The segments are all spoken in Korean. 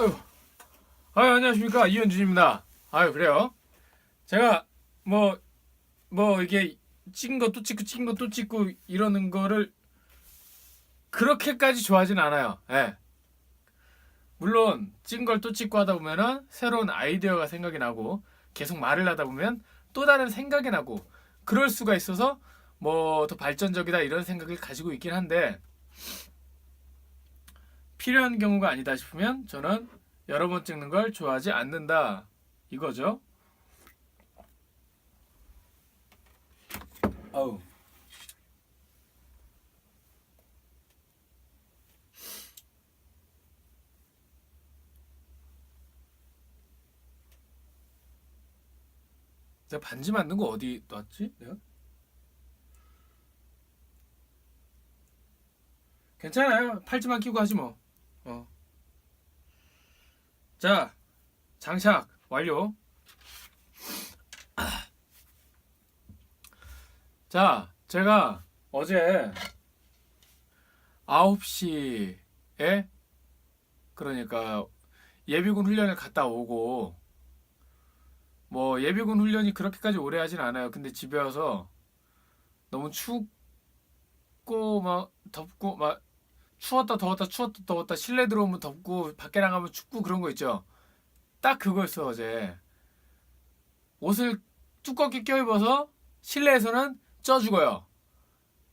아유, 아유 안녕하십니까 이현준입니다. 아유 그래요. 제가 뭐뭐 이게 찍은 것도 찍고 찍은 것도 찍고 이러는 거를 그렇게까지 좋아하진 않아요. 예. 물론 찍은 걸 또 찍고 하다 보면은 새로운 아이디어가 생각이 나고 계속 말을 하다 보면 또 다른 생각이 나고 그럴 수가 있어서 뭐 더 발전적이다 이런 생각을 가지고 있긴 한데 필요한 경우가 아니다 싶으면 저는 여러 번 찍는 걸 좋아하지 않는다 이거죠. 어우. 내가 반지 만든 거 어디 놨지? 내가? 괜찮아요. 팔찌만 끼고 하지 뭐. 어. 자, 장착 완료. 자, 제가 어제 9시에 그러니까 예비군 훈련을 갔다 오고 뭐 예비군 훈련이 그렇게까지 오래 하진 않아요. 근데 집에 와서 너무 춥고 막 덥고 막 추웠다 더웠다 추웠다 더웠다 실내 들어오면 덥고 밖에 나가면 춥고 그런 거 있죠. 딱 그거였어 어제. 옷을 두껍게 껴입어서 실내에서는 쪄 죽어요.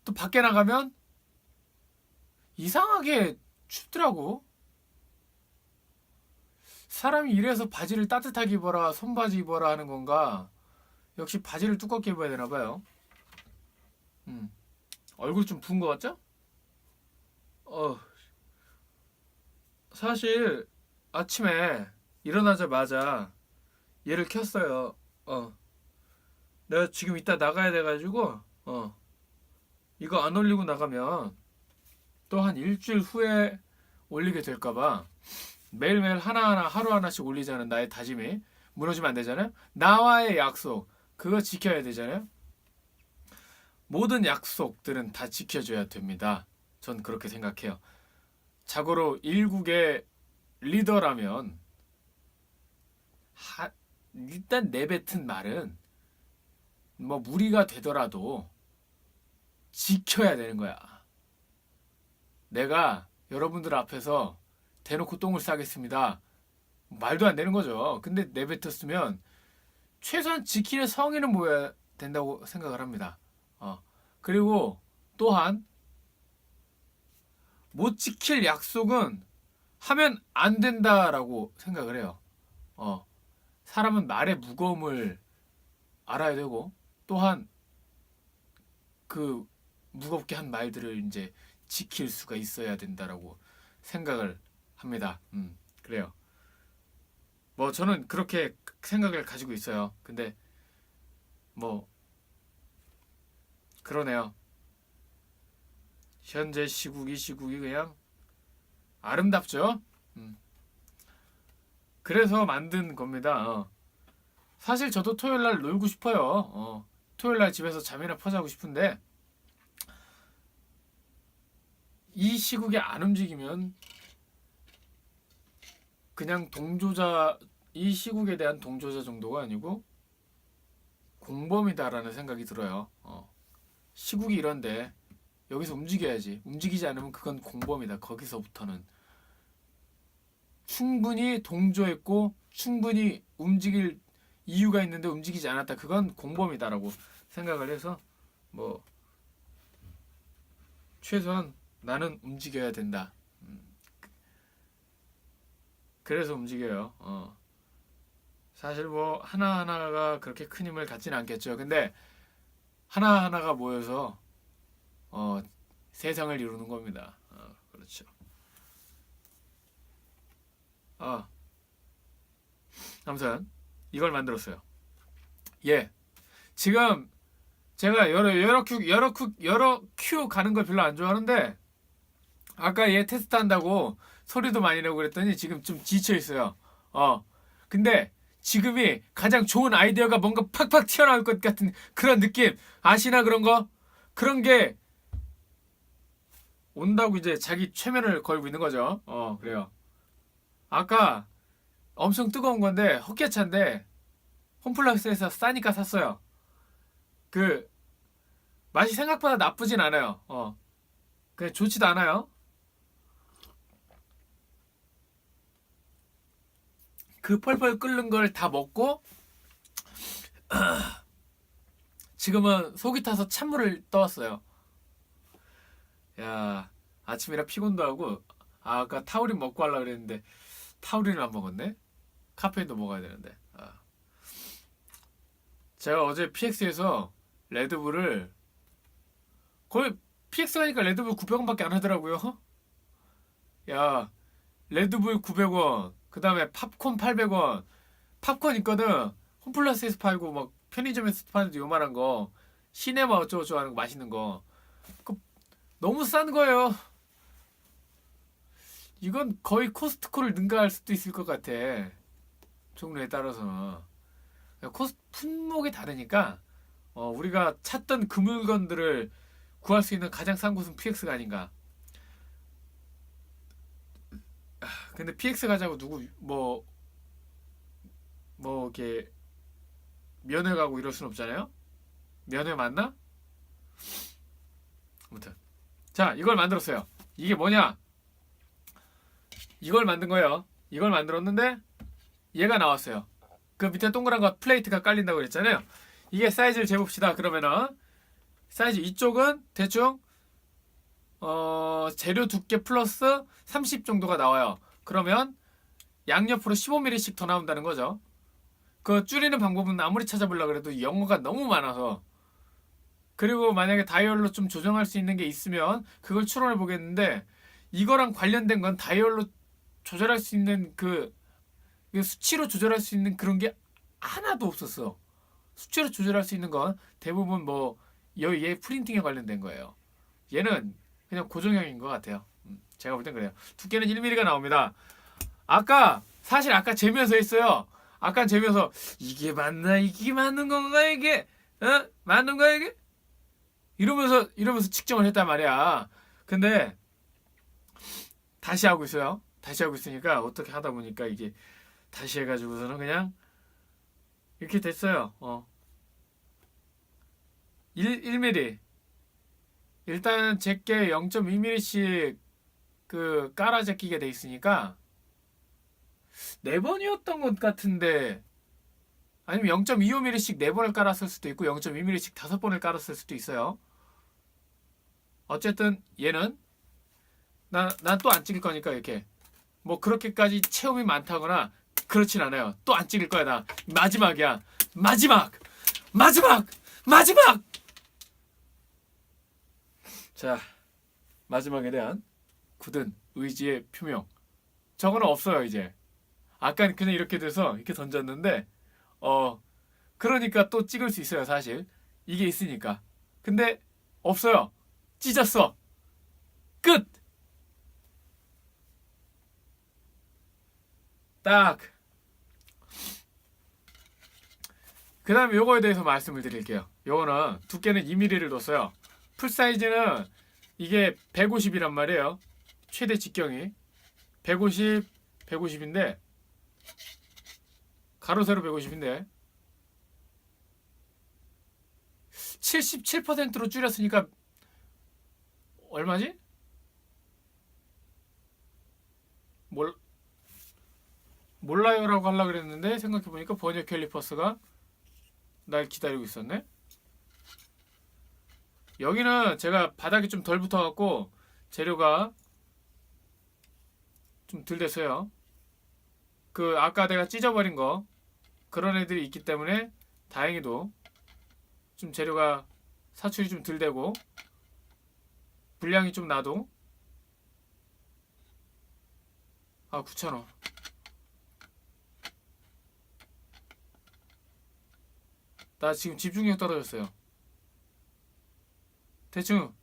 또 밖에 나가면 이상하게 춥더라고. 사람이 이래서 바지를 따뜻하게 입어라, 손바지 입어라 하는 건가? 역시 바지를 두껍게 입어야 되나 봐요. 음. 얼굴 좀 부은 것 같죠? 어. 사실 아침에 일어나자마자 얘를 켰어요. 어. 내가 지금 이따 나가야 돼가지고 어. 이거 안 올리고 나가면 또 한 일주일 후에 올리게 될까봐 매일매일 하나하나 하루 하나씩 올리자는 나의 다짐이 무너지면 안 되잖아요. 나와의 약속 그거 지켜야 되잖아요. 모든 약속들은 다 지켜줘야 됩니다. 전 그렇게 생각해요. 자고로 일국의 리더라면 하, 일단 내뱉은 말은 뭐 무리가 되더라도 지켜야 되는 거야. 내가 여러분들 앞에서 대놓고 똥을 싸겠습니다. 말도 안 되는 거죠. 근데 내뱉었으면 최소한 지키는 성의는 모여야 된다고 생각을 합니다. 어. 그리고 또한 못 지킬 약속은 하면 안 된다라고 생각을 해요. 어. 사람은 말의 무거움을 알아야 되고 또한 그 무겁게 한 말들을 이제 지킬 수가 있어야 된다라고 생각을 합니다. 음, 그래요. 뭐 저는 그렇게 생각을 가지고 있어요. 근데 뭐 그러네요. 현재 시국이 시국이 그냥 아름답죠. 음. 그래서 만든 겁니다. 어. 사실 저도 토요일 날 놀고 싶어요. 어. 토요일 날 집에서 잠이나 퍼자고 싶은데 이 시국에 안 움직이면 그냥 동조자 이 시국에 대한 동조자 정도가 아니고 공범이다라는 생각이 들어요. 어. 시국이 이런데 여기서 움직여야지. 움직이지 않으면 그건 공범이다. 거기서부터는 충분히 동조했고 충분히 움직일 이유가 있는데 움직이지 않았다. 그건 공범이다라고 생각을 해서 뭐 최소한 나는 움직여야 된다. 음. 그래서 움직여요. 어. 사실 뭐 하나하나가 그렇게 큰 힘을 갖지는 않겠죠. 근데 하나하나가 모여서 어, 세상을 이루는 겁니다. 어, 그렇죠. 아, 아무튼 이걸 만들었어요. 예, 지금 제가 여러 여러 큐 여러 큐 여러 큐 가는 걸 별로 안 좋아하는데 아까 얘 테스트 한다고 소리도 많이 내고 그랬더니 지금 좀 지쳐 있어요. 어, 근데 지금이 가장 좋은 아이디어가 뭔가 팍팍 튀어나올 것 같은 그런 느낌 아시나 그런 거 그런 게 온다고 이제 자기 최면을 걸고 있는 거죠. 어, 그래요. 아까 엄청 뜨거운 건데 헛개차인데 홈플러스에서 싸니까 샀어요. 그 맛이 생각보다 나쁘진 않아요. 어. 그냥 좋지도 않아요. 그 펄펄 끓는 걸 다 먹고 지금은 속이 타서 찬물을 떠왔어요. 야 아침이라 피곤도 하고 아, 아까 타우린 먹고 하려 그랬는데 타우린을 안 먹었네. 카페인도 먹어야 되는데. 아. 제가 어제 PX에서 레드불을 거의 PX 가니까 레드불 900원밖에 안 하더라고요. 야 레드불 900원 그 다음에 팝콘 800원 팝콘 있거든 홈플러스에서 팔고 막 편의점에서 파는 요만한 거 시네마 어쩌고저쩌고 하는 거 맛있는 거 그, 너무 싼 거예요. 이건 거의 코스트코를 능가할 수도 있을 것 같아. 종류에 따라서는 코스 품목이 다르니까 어, 우리가 찾던 그 물건들을 구할 수 있는 가장 싼 곳은 PX가 아닌가. 근데 PX 가자고 누구 뭐뭐 이렇게 면회 가고 이럴 순 없잖아요. 면회 맞나? 아무튼 자 이걸 만들었어요. 이게 뭐냐? 이걸 만든 거예요. 이걸 만들었는데 얘가 나왔어요. 그 밑에 동그란 거 플레이트가 깔린다고 그랬잖아요. 이게 사이즈를 재봅시다. 그러면은 사이즈 이쪽은 대충 어 재료 두께 플러스 30 정도가 나와요. 그러면 양옆으로 15mm씩 더 나온다는 거죠. 그 줄이는 방법은 아무리 찾아보려 그래도 영어가 너무 많아서 그리고 만약에 다이얼로 좀 조정할 수 있는 게 있으면 그걸 추론해 보겠는데 이거랑 관련된 건 다이얼로 조절할 수 있는 그, 그 수치로 조절할 수 있는 그런 게 하나도 없었어. 수치로 조절할 수 있는 건 대부분 뭐 얘 프린팅에 관련된 거예요. 얘는 그냥 고정형인 것 같아요. 음, 제가 볼 땐 그래요. 두께는 1mm가 나옵니다. 아까 사실 아까 재면서 했어요. 아까 재면서 이게 맞나 이게 맞는 건가 이게 어 맞는 거야 이게 이러면서 이러면서 측정을 했단 말이야. 근데 다시 하고 있어요. 다시 하고 있으니까 어떻게 하다 보니까 이게 다시 해가지고서는 그냥 이렇게 됐어요. 어. 1, 1mm. 일단 제게 0.2mm씩 그 깔아 제끼게 돼 있으니까 네 번이었던 것 같은데 아니면 0.25mm씩 네 번을 깔았을 수도 있고 0.2mm씩 다섯 번을 깔았을 수도 있어요. 어쨌든 얘는 나난 또 안 찍을 거니까 이렇게. 뭐 그렇게까지 체험이 많다거나 그렇진 않아요. 또 안 찍을 거야 나. 마지막이야. 마지막! 마지막! 마지막! 자 마지막에 대한 굳은 의지의 표명. 저거는 없어요 이제. 아까 그냥 이렇게 돼서 이렇게 던졌는데 어 그러니까 또 찍을 수 있어요 사실. 이게 있으니까. 근데 없어요 찢었어 끝 딱. 그 다음에 요거에 대해서 말씀을 드릴게요. 요거는 두께는 2mm를 뒀어요. 풀 사이즈는 이게 150이란 말이에요. 최대 직경이. 150, 150인데, 가로 세로 150인데, 77%로 줄였으니까, 얼마지? 몰, 몰라요라고 하려고 그랬는데 생각해 보니까 버니어 캘리퍼스가 날 기다리고 있었네 여기는 제가 바닥이 좀 덜 붙어갖고 재료가 좀 덜 됐어요 그 아까 내가 찢어버린 거 그런 애들이 있기 때문에 다행히도 좀 재료가 사출이 좀 덜 되고 분량이 좀 나도 아 9,000원 나 지금 집중력 떨어졌어요. 대충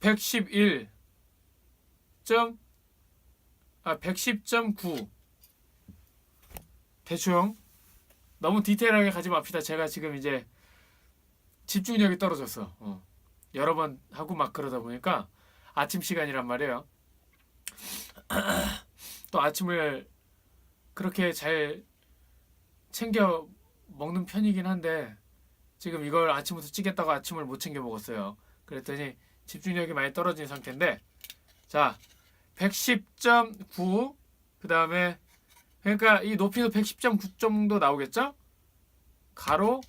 111. 점, 아, 110.9. 대충. 너무 디테일하게 가지 맙시다. 제가 지금 이제 집중력이 떨어졌어. 어. 여러 번 하고 막 그러다 보니까 아침 시간이란 말이에요. 또 아침을 그렇게 잘 챙겨 먹는 편이긴 한데 지금 이걸 아침부터 찌겠다고 아침을 못 챙겨 먹었어요. 그랬더니 집중력이 많이 떨어진 상태인데 자 110.9 그 다음에 그러니까 이 높이도 110.9 정도 나오겠죠? 가로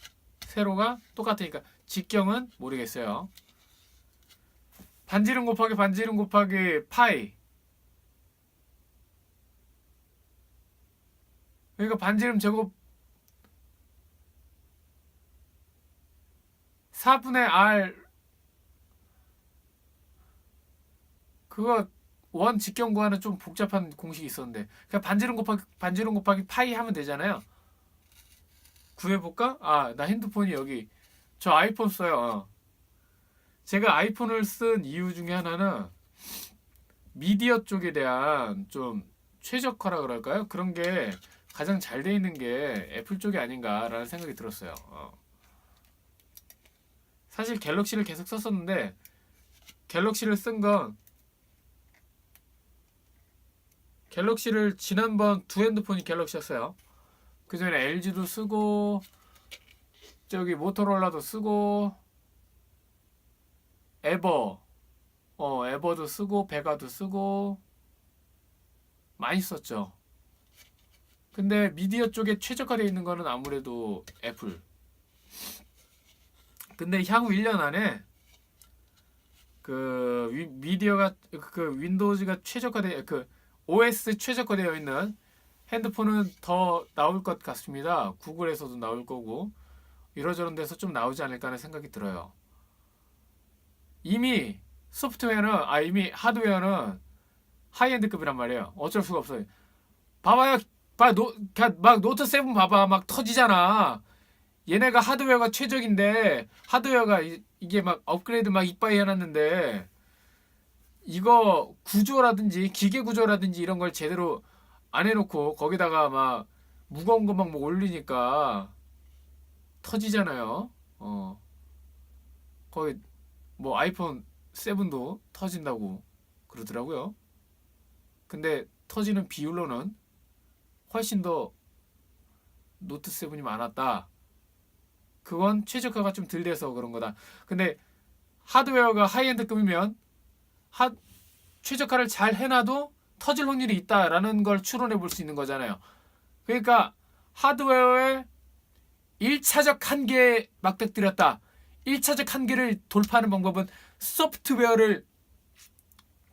세로가 똑같으니까 직경은 모르겠어요. 반지름 곱하기 반지름 곱하기 파이 그러니까 반지름 제곱 4분의 R 그거 원 직경 구하는 좀 복잡한 공식이 있었는데 그냥 반지름 곱하기 반지름 곱하기 파이 하면 되잖아요. 구해볼까? 아 나 핸드폰이 여기 저 아이폰 써요. 어. 제가 아이폰을 쓴 이유 중에 하나는 미디어 쪽에 대한 좀 최적화라 그럴까요? 그런 게 가장 잘 돼 있는 게 애플 쪽이 아닌가라는 생각이 들었어요. 어. 사실 갤럭시를 계속 썼었는데 갤럭시를 쓴 건 갤럭시를 지난번 두 핸드폰이 갤럭시였어요. 그 전에 LG도 쓰고 저기 모토로라도 쓰고 에버 어 에버도 쓰고 베가도 쓰고 많이 썼죠. 근데 미디어 쪽에 최적화되어 있는 거는 아무래도 애플. 근데 향후 1년 안에 그 위- 미디어가 그 윈도우즈가 최적화돼 그 OS 최적화되어 있는 핸드폰은 더 나올 것 같습니다. 구글에서도 나올 거고 이러저런 데서 좀 나오지 않을까 하는 생각이 들어요. 이미 소프트웨어는 아 이미 하드웨어는 하이엔드급이란 말이에요. 어쩔 수가 없어요. 봐봐요. 봐, 노, 그냥 막 노트 7 봐봐. 막 터지잖아. 얘네가 하드웨어가 최적인데 하드웨어가 이, 이게 막 업그레이드 막 이빠이 해놨는데 이거 구조라든지 기계 구조라든지 이런 걸 제대로 안 해놓고 거기다가 막 무거운 거 막 뭐 올리니까 터지잖아요. 어. 거기 뭐 아이폰 7도 터진다고 그러더라고요. 근데 터지는 비율로는 훨씬 더 노트 7이 많았다. 그건 최적화가 좀 덜 돼서 그런 거다. 근데 하드웨어가 하이엔드급이면 하, 최적화를 잘 해놔도 터질 확률이 있다라는 걸 추론해 볼 수 있는 거잖아요. 그러니까 하드웨어의 1차적 한계에 막백들였다. 1차적 한계를 돌파하는 방법은 소프트웨어를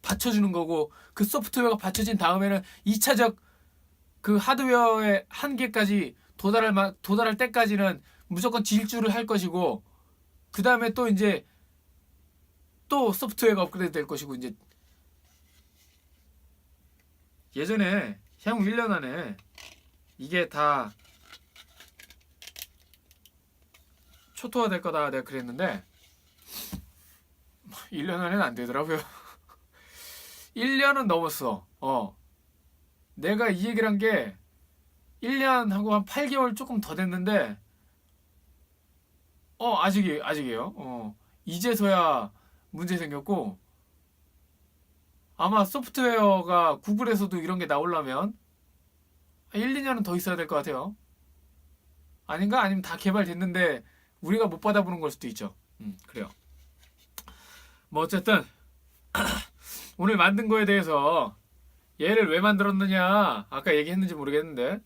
받쳐주는 거고 그 소프트웨어가 받쳐진 다음에는 2차적 그 하드웨어의 한계까지 도달할 마, 도달할 때까지는 무조건 질주를 할 것이고 그 다음에 또 이제 또 소프트웨어가 업그레이드 될 것이고 이제. 예전에 향후 1년 안에 이게 다 초토화 될 거다 내가 그랬는데 1년 안에는 안 되더라고요. 1년은 넘었어. 어. 내가 이 얘기를 한 게 1년 하고 한 8개월 조금 더 됐는데 어 아직이 아직이에요. 어 이제서야 문제 생겼고 아마 소프트웨어가 구글에서도 이런 게 나오려면 한 1, 2년은 더 있어야 될 것 같아요. 아닌가? 아니면 다 개발됐는데 우리가 못 받아보는 걸 수도 있죠. 음 그래요. 뭐 어쨌든 오늘 만든 거에 대해서 얘를 왜 만들었느냐 아까 얘기했는지 모르겠는데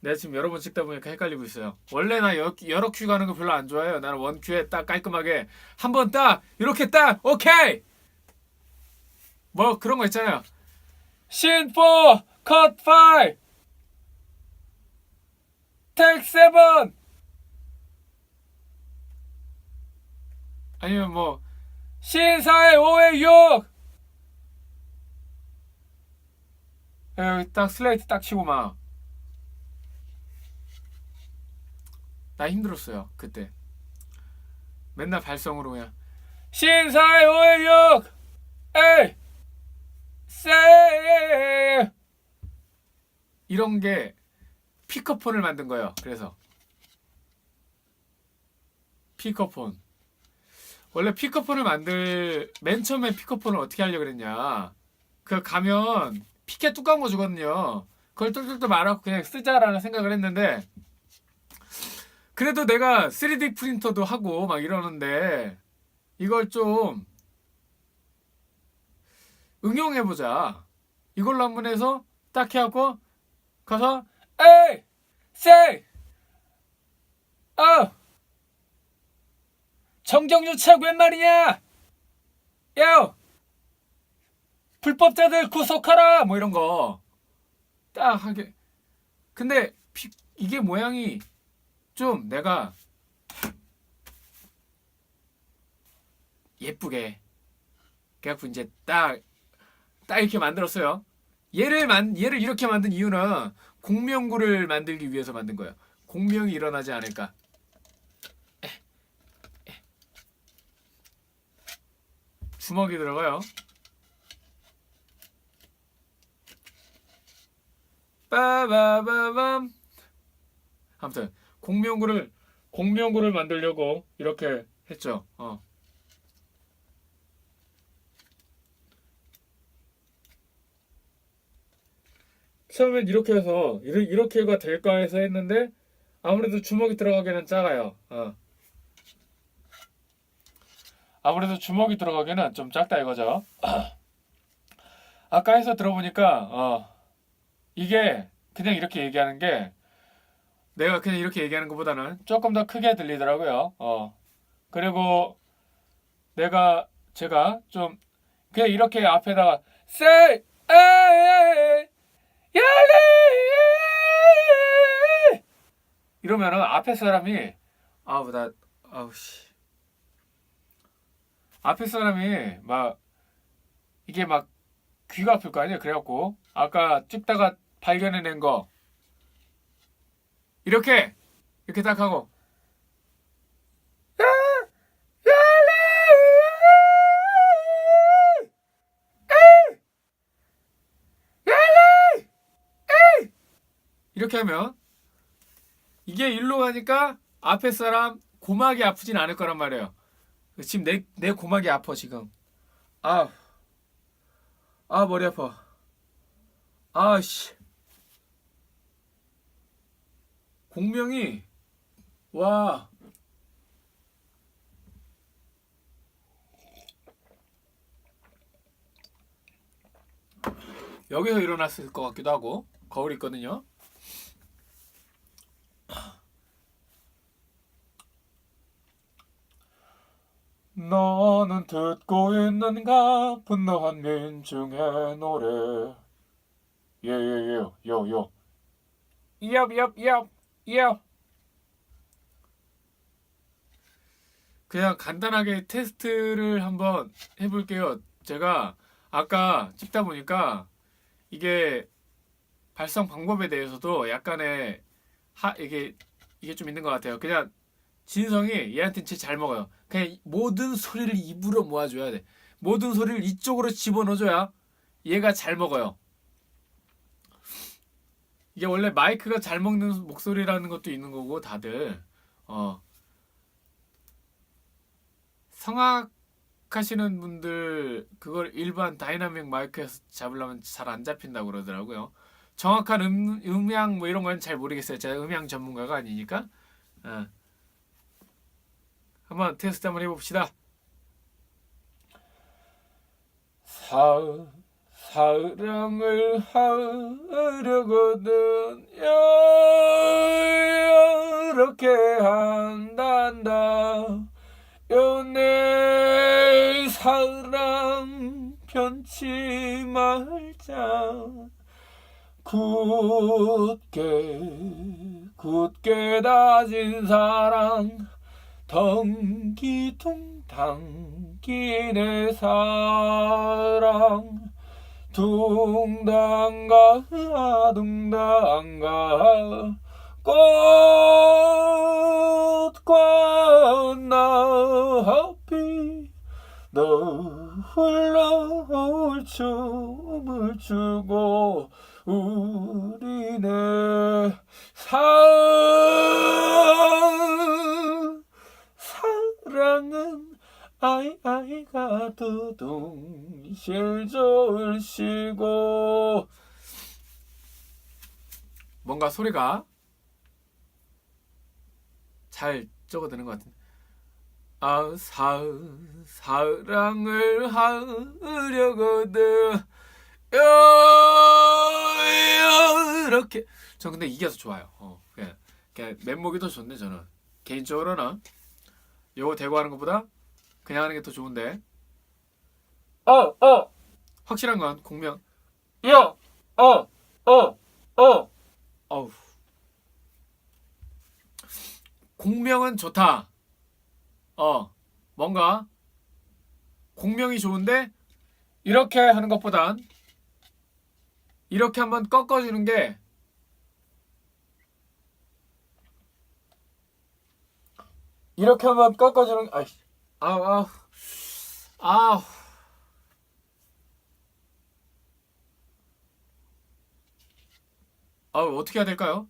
내가 지금 여러 번 찍다 보니까 헷갈리고 있어요. 원래 나 여, 여러 큐 가는 거 별로 안 좋아해요. 나는 원 큐에 딱 깔끔하게 한 번 딱 이렇게 딱 오케이. 뭐 그런 거 있잖아요. 신 4, 컷 5, 텍 7. 아니면 뭐 신사의 5의 6. 여기 딱 슬레이트 딱 치고 막. 나 힘들었어요 그때. 맨날 발성으로 그냥 신사의 5의 6 에이! 세 이런 게 피커폰을 만든 거예요 그래서. 피커폰 원래 피커폰을 만들 맨 처음에 피커폰을 어떻게 하려고 그랬냐 그 가면 피켓 두꺼운 거 주거든요. 그걸 똘똘똘 말아서 그냥 쓰자라는 생각을 했는데 그래도 내가 3D 프린터도 하고 막 이러는데 이걸 좀 응용해보자. 이걸로 한번 해서 딱 해갖고 가서 에이! say! 어! 정정유착 웬 말이냐? 야! 불법자들 구속하라! 뭐 이런 거. 딱 하게. 근데 피- 이게 모양이 좀 내가 예쁘게 그래갖고 이제 딱, 딱 이렇게 만들었어요. 얘를 만, 얘를 이렇게 만든 이유는 공명구를 만들기 위해서 만든 거예요. 공명이 일어나지 않을까. 에, 에. 주먹이 들어가요. 빠바바밤. 아무튼 공명구를 공명구를 만들려고 이렇게 했죠. 어. 처음엔 이렇게 해서 이렇게가 될까 해서 했는데 아무래도 주먹이 들어가기는 작아요. 어. 아무래도 주먹이 들어가기는 좀 작다 이거죠. 아까 해서 들어보니까 어, 이게 그냥 이렇게 얘기하는 게 내가 그냥 이렇게 얘기하는 것보다는 조금 더 크게 들리더라고요. 어. 그리고 내가 제가 좀 그냥 이렇게 앞에다가 say 이러면은 앞에 사람이 아우 나 아우 씨 앞에 사람이 막 이게 막 귀가 아플 거 아니에요 그래갖고 아까 찍다가 발견해낸 거 이렇게 이렇게 딱 하고! 이렇게 하면 이게 일로 가니까 앞에 사람 고막이 아프진 않을 거란 말이에요. 지금 내, 내 고막이 아파 지금. 아, 아 머리 아파. 아씨. 공명이 와. 여기서 일어났을 것 같기도 하고 거울 있거든요. 너는 듣고 있는가? 분노한 민중의 노래. 예예예. 요요. 얍얍얍얍. 그냥 간단하게 테스트를 한번 해볼게요. 제가 아까 찍다 보니까 이게 발성 방법에 대해서도 약간의 하 이게 이게 좀 있는 것 같아요. 그냥 진성이 얘한테 진짜 잘 먹어요. 그냥 모든 소리를 입으로 모아줘야 돼. 모든 소리를 이쪽으로 집어넣어줘야 얘가 잘 먹어요. 이게 원래 마이크가 잘 먹는 목소리라는 것도 있는 거고 다들 어 성악 하시는 분들 그걸 일반 다이나믹 마이크에서 잡으려면 잘 안 잡힌다고 그러더라고요. 정확한 음, 음향 뭐 이런 건 잘 모르겠어요. 제가 음향 전문가가 아니니까. 어. 한번 테스트 한번 해봅시다. 사, 사랑을 하려거든 이렇게 한단다 연애 사랑 편치 말자 굳게 굳게 다진 사랑 덩기둥 당기네 사랑. 둥당가 둥당가. 꽃과 나비 너 홀로 춤을 추고 우리네 사 사랑은 아이아이가 두둥실 졸시고. 뭔가 소리가 잘 적어드는 것 같은데. 아 사, 사랑을 하려거든. 이렇게. 저 근데 이게 더 좋아요. 어, 그냥, 그냥 맨목이 더 좋네 저는. 개인적으로는. 요거 대고 하는 것보다 그냥 하는 게 더 좋은데 어, 어. 확실한 건 공명 야, 어, 어, 어. 어우. 공명은 좋다. 어, 뭔가 공명이 좋은데 이렇게 하는 것보단 이렇게 한번 꺾어주는 게 이렇게 한번 꺾어주는 아이 아우 아우 아우 아우 어떻게 해야 될까요?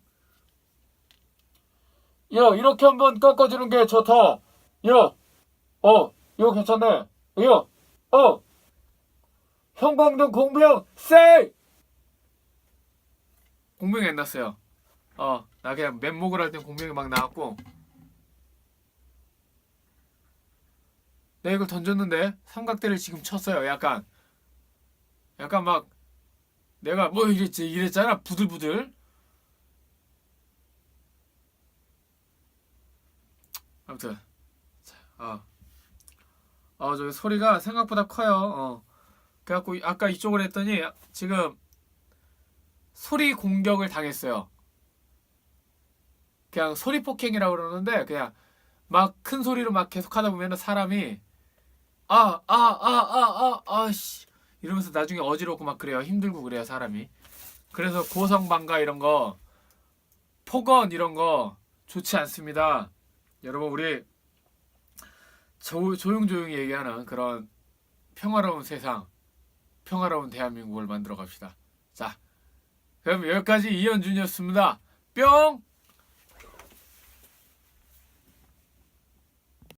야 이렇게 한번 꺾어주는 게 좋다. 야, 어 이거 괜찮네. 야, 어 형광등 공병 세이 공병이 안 났어요. 어나 그냥 맨목을 할 땐 공병이 막 나왔고 내가 이걸 던졌는데 삼각대를 지금 쳤어요. 약간 약간 막 내가 뭐 이랬지 이랬잖아 부들부들. 아무튼 자, 어. 어, 저 소리가 생각보다 커요. 어. 그래갖고 아까 이쪽을 했더니 지금 소리 공격을 당했어요. 그냥 소리 폭행이라고 그러는데 그냥 막 큰 소리로 막 계속 하다 보면 사람이 아, 아, 아, 아, 아, 아, 씨 이러면서 나중에 어지럽고 막 그래요. 힘들고 그래요, 사람이. 그래서 고성방가 이런 거 폭언 이런 거 좋지 않습니다. 여러분 우리 조, 조용조용히 얘기하는 그런 평화로운 세상, 평화로운 대한민국을 만들어 갑시다. 자, 그럼 여기까지 이현준이었습니다. 뿅!